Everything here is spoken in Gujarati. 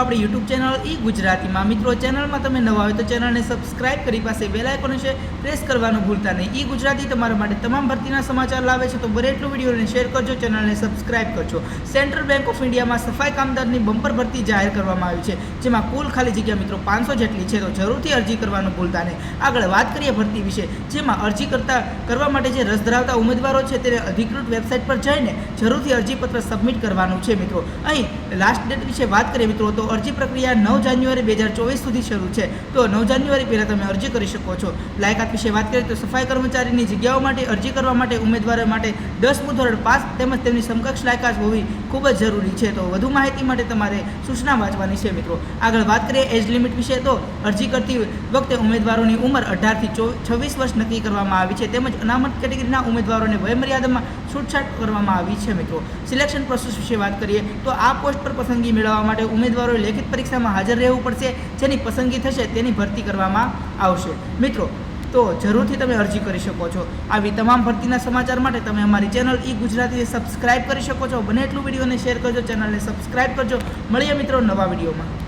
આપણી યુટ્યુબ ચેનલ ઈ ગુજરાતીમાં. મિત્રો, ચેનલમાં તમે નવા હોય તો ચેનલને સબસ્ક્રાઇબ કરી પાસે બેલ આઇકોન છે. પ્રેસ કરવાનું ભૂલતા નહીં. ઈ ગુજરાતી તમારા માટે તમામ ભરતીના સમાચાર લાવે છે. તો બને એટલું વિડીયોને શેર કરજો, ચેનલને સબસ્ક્રાઇબ કરજો. સેન્ટ્રલ બેંક ઓફ ઇન્ડિયામાં સફાઈ કામદારની બમ્પર ભરતી જાહેર કરવામાં આવી છે. જેમાં કુલ ખાલી જગ્યા મિત્રો પાંચસો જેટલી છે. તો જરૂરથી અરજી કરવાનું ભૂલતા નહીં. આગળ વાત કરીએ ભરતી વિશે. જેમાં અરજી કરતા, કરવા માટે જે રસ ધરાવતા ઉમેદવારો છે તેને અધિકૃત વેબસાઇટ પર જઈને જરૂરથી અરજીપત્ર સબમિટ કરવાનું છે મિત્રો. અહીં લાસ્ટ ડેટ વિશે વાત કરીએ મિત્રો. તો અરજી પ્રક્રિયા નવ જાન્યુઆરી બે હજાર ચોવીસ સુધી શરૂ છે. તો નવ જાન્યુઆરી પહેલાં તમે અરજી કરી શકો છો. લાયકાત વિશે વાત કરીએ તો સફાઈ કર્મચારીની જગ્યાઓ માટે, અરજી કરવા માટે, ઉમેદવારો માટે દસમું ધોરણ પાસ તેમજ તેમની સમકક્ષ લાયકાત હોવી ખૂબ જ જરૂરી છે. તો વધુ માહિતી માટે તમારે સૂચના વાંચવાની છે મિત્રો. આગળ વાત કરીએ એજ લિમિટ વિશે તો અરજી કરતી વખતે ઉમેદવારોની ઉંમર અઢારથી છવ્વીસ વર્ષ નક્કી કરવામાં આવી છે. તેમજ અનામત કેટેગરીના ઉમેદવારોને વયમર્યાદામાં છૂટછાટ કરવામાં આવી છે, મિત્રો. સિલેક્શન પ્રોસેસ વિશે વાત કરીએ તો આ પોસ્ટ પર પસંદગી મેળવવા માટે ઉમેદવારોએ લેખિત પરીક્ષામાં હાજર રહેવું પડશે. જેની પસંદગી થશે તેની ભરતી કરવામાં આવશે. મિત્રો, તો જરૂરથી તમે અરજી કરી શકો છો. આવી તમામ ભરતીના સમાચાર માટે તમે અમારી ચેનલ ઈ ગુજરાતીને સબસ્ક્રાઇબ કરી શકો છો. બને એટલું વિડીયોને શેર કરજો, ચેનલને સબસ્ક્રાઇબ કરજો. મળીએ મિત્રો નવા વિડીયોમાં.